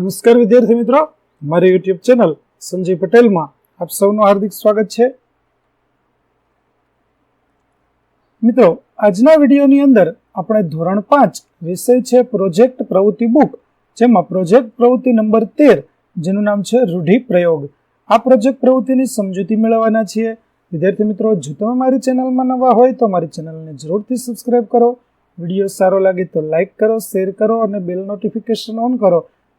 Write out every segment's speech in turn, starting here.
નમસ્કાર વિદ્યાર્થી મિત્રો. મારી યુટ્યુબ ચેનલ સંજય પટેલમાં આપ સૌનું હાર્દિક સ્વાગત છે. મિત્રો, આજના વિડીયોની અંદર આપણે ધોરણ પાંચ વિષય છે પ્રોજેક્ટ પ્રવૃત્તિ બુક જેમાં પ્રોજેક્ટ પ્રવૃત્તિ નંબર તેર, જેનું નામ છે રૂઢિ પ્રયોગ. આ પ્રોજેક્ટ પ્રવૃત્તિની સમજૂતી મેળવવાના છીએ. વિદ્યાર્થી મિત્રો, જો તમે મારી ચેનલમાં નવા હોય તો મારી ચેનલને જરૂરથી સબસ્ક્રાઇબ કરો. વીડિયો સારો લાગે તો લાઇક કરો શેર કરો અને બેલ નોટિફિકેશન ઓન કરો.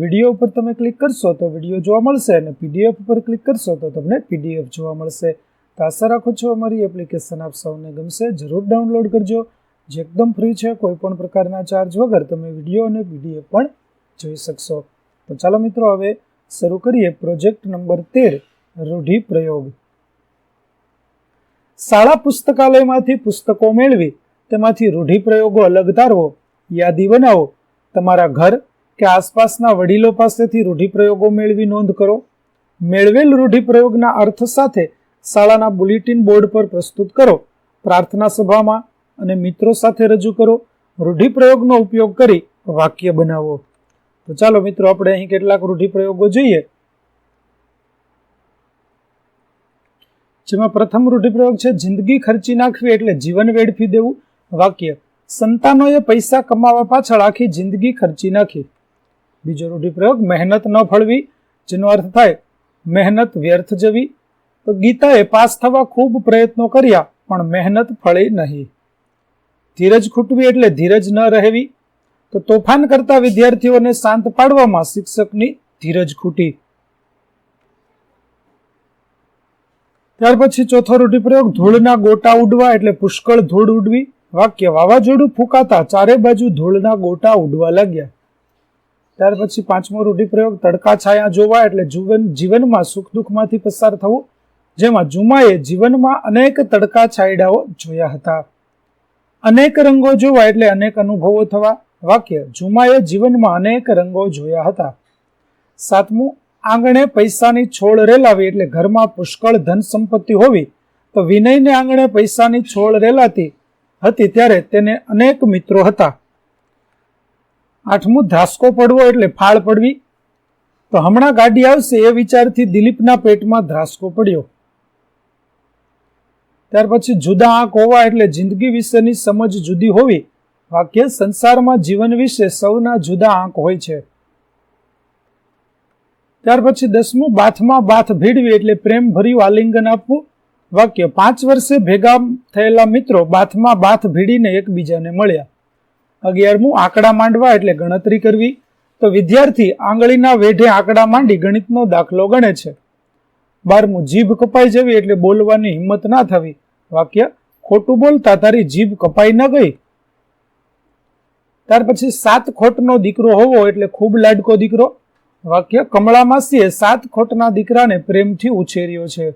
વીડિયો ઉપર તમે ક્લિક કરશો તો વીડિયો જોવા મળશે અને પીડીએફ ઉપર ક્લિક કરશો તો તમને પીડીએફ જોવા મળશે. તો આશા રાખું છું અમારી એપ્લિકેશન આપ સૌને ગમશે. જરૂર ડાઉનલોડ કરજો. જે એકદમ ફ્રી છે, કોઈ પણ પ્રકારના ચાર્જ વગર તમે વીડિયો અને પીડીએફ પણ જોઈ શકશો. તો ચાલો મિત્રો, હવે શરૂ કરીએ પ્રોજેક્ટ નંબર તેર, રૂઢિ પ્રયોગ. શાળા પુસ્તકાલયમાંથી પુસ્તકો મેળવી, તેમાંથી રૂઢિપ્રયોગો અલગ તારવો, યાદી બનાવો, તમારા ઘર કે આસપાસના વડીલો પાસેથી રૂઢિપ્રયોગો મેળવી નોંધ કરો. મેળવેલ રૂઢિપ્રયોગના અર્થ સાથે શાળાના બુલેટિન બોર્ડ પર પ્રસ્તુત કરો. પ્રાર્થના સભામાં અને મિત્રો સાથે રજૂ કરો. રૂઢિપ્રયોગનો ઉપયોગ કરી વાક્ય બનાવો. તો ચાલો મિત્રો, આપણે અહીં કેટલાક રૂઢિપ્રયોગો જોઈએ. જેમાં પ્રથમ રૂઢિપ્રયોગ છે, જિંદગી ખર્ચી નાખવી એટલે જીવન વેડફી દેવું. વાક્ય, સંતાનોએ પૈસા કમાવા પાછળ આખી જિંદગી ખર્ચી નાખી. બીજો રૂઢિપ્રયોગ, મહેનત ન ફળવી, જેનો અર્થ થાય, મહેનત વ્યર્થ જવી. તો ગીતાએ પાસ થવા ખૂબ પ્રયત્નો કર્યા, પણ મહેનત ફળી નહીં. ધીરજ ખૂટવી એટલે ધીરજ ન રહેવી. તો તોફાન કરતા વિદ્યાર્થીઓને શાંત પાડવામાં શિક્ષકની ધીરજ ખૂટી. ત્યાર પછી ચોથો રૂઢિપ્રયોગ, ધૂળના ગોટા ઉડવા એટલે પુષ્કળ ધૂળ ઉડવી. વાક્ય વાવાઝોડું ફૂંકાતા ચારે બાજુ ધૂળના ગોટા ઉડવા લાગ્યા. ત્યાર પછી પાંચમો રૂઢિપ્રયોગ તડકા છાયા જોવા એટલે જીવન જીવનમાં સુખ દુઃખમાંથી પસાર થવું, જેમાં જુમાએ જીવનમાં અનેક તડકા છાયડાઓ જોયા હતા. અનેક રંગો જોવા એટલે અનેક અનુભવો થવા, વાક્ય જુમાએ જીવનમાં અનેક રંગો જોયા હતા. સાતમું, આંગણે પૈસાની છોડ રેલાવી એટલે ઘરમાં પુષ્કળ ધન સંપત્તિ હોવી, તો વિનયને આંગણે પૈસાની છોડ રેલાતી હતી ત્યારે તેને અનેક મિત્રો હતા. આઠમું ધ્રાસકો પડવો એટલે ફાળ પડવી. તો હમણાં ગાડી આવશે એ વિચારથી દિલીપના પેટમાં ધ્રાસકો પડ્યો. ત્યાર પછી જુદા આંક હોવા એટલે જિંદગી વિશેની સમજ જુદી હોવી. વાક્ય સંસારમાં જીવન વિશે સૌના જુદા આંક હોય છે. ત્યાર પછી દસમું બાથમાં બાથ ભીડવી એટલે પ્રેમ ભર્યું આલિંગન આપવું. વાક્ય પાંચ વર્ષે ભેગા થયેલા મિત્રો બાથમાં બાથ ભીડીને એકબીજાને મળ્યા. અગિયારમું આંકડા માંડવા એટલે ગણતરી કરવી. તો વિદ્યાર્થી આંગળીના વેઢે આંકડા માંડી ગણિતનો દાખલો ગણે છે. બારમું, જીભ કપાઈ જવી એટલે બોલવાની હિંમત ના થવી. વાક્ય, ખોટું બોલતા તારી જીભ કપાઈ ન ગઈ. ત્યાર પછી, સાત ખોટનો દીકરો હોવો એટલે ખૂબ લાડકો દીકરો. વાક્ય, કમળા માસીએ સાત ખોટના દીકરાને પ્રેમથી ઉછેર્યો છે.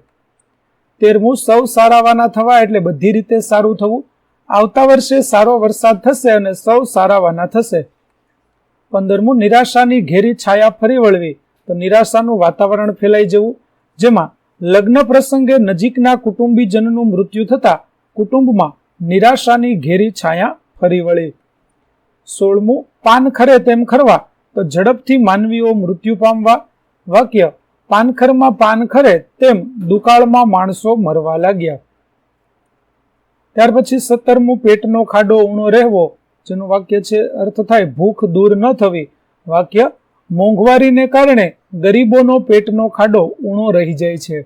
તેરમું, સૌ સારાવાના થવા એટલે બધી રીતે સારું થવું. આવતા વર્ષે સારો વરસાદ થશે અને સૌ સારાવાના થશે. પંદરમું નિરાશાની ઘેરી છાયા ફરી વળવી. તો નિરાશાનું વાતાવરણ ફેલાઈ જવું. જેમાં લગ્ન પ્રસંગે નજીકના કુટુંબીજનનું મૃત્યુ થતાં કુટુંબમાં નિરાશાની ઘેરી છાયા ફરી વળી. સોળમું, પાન ખરે તેમ ખરવા. તો ઝડપથી માનવીઓ મૃત્યુ પામવા. વાક્ય, પાનખરમાં પાન ખરે તેમ દુકાળમાં માણસો મરવા લાગ્યા. ત્યાર પછી સત્તરમું પેટનો ખાડો ઊણો રહેવો, જેનું વાક્ય છે, અર્થ થાય, ભૂખ દૂર ન થવી. વાક્ય, મોંઘવારીને કારણે ગરીબોનો પેટનો ખાડો ઊણો રહી જાય છે.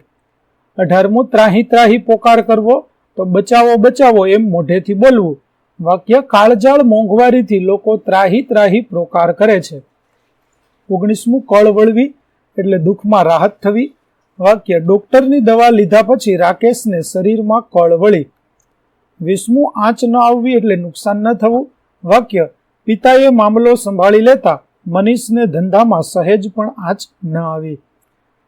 અઢારમું ત્રાહી ત્રાહી પોકાર કરવો, તો બચાવો બચાવો એમ મોઢેથી બોલવું. વાક્ય, કાળજાળ મોંઘવારીથી લોકો ત્રાહી ત્રાહી પ્રોકાર કરે છે. ઓગણીસમું, કળ વળવી, એટલે દુઃખમાં રાહત થવી. વાક્ય, ડોક્ટરની દવા લીધા પછી રાકેશને શરીરમાં કળ વળી. વીસમું આંચ ન આવવી એટલે નુકસાન ન થવું. વાક્ય, પિતાએ મામલો સંભાળી લેતા મનીષને ધંધામાં સહેજ પણ આંચ ન આવી.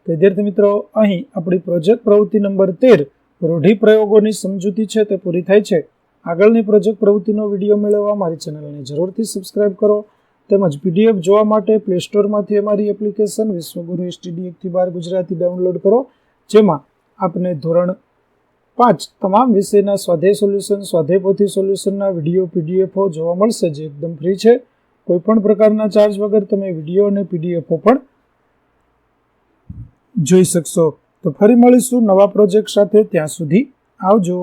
વિદ્યાર્થી મિત્રો, અહીં આપણી પ્રોજેક્ટ પ્રવૃત્તિ નંબર તેર, રૂઢિપ્રયોગોની સમજૂતી છે તે પૂરી થાય છે. આગળની પ્રોજેક્ટ પ્રવૃત્તિનો વીડિયો મેળવવા મારી ચેનલને જરૂરથી સબસ્ક્રાઇબ કરો. તેમજ પીડીએફ જોવા માટે પ્લે સ્ટોરમાંથી અમારી એપ્લિકેશન વિશ્વગુરુ એસટીડી એકથી બાર ગુજરાતી ડાઉનલોડ કરો. જેમાં આપને ધોરણ પાંચ તમામ વિષયના સ્વાધે સોલ્યુશન સ્વાધે પોથી સોલ્યુશનના વીડિયો પીડીએફો જોવા મળશે, જે એકદમ ફ્રી છે. કોઈ પણ પ્રકારના ચાર્જ વગર તમે વીડિયો અને પીડીએફો પણ જોઈ શકશો. તો ફરી મળીશું નવા પ્રોજેક્ટ સાથે. ત્યાં સુધી આવજો.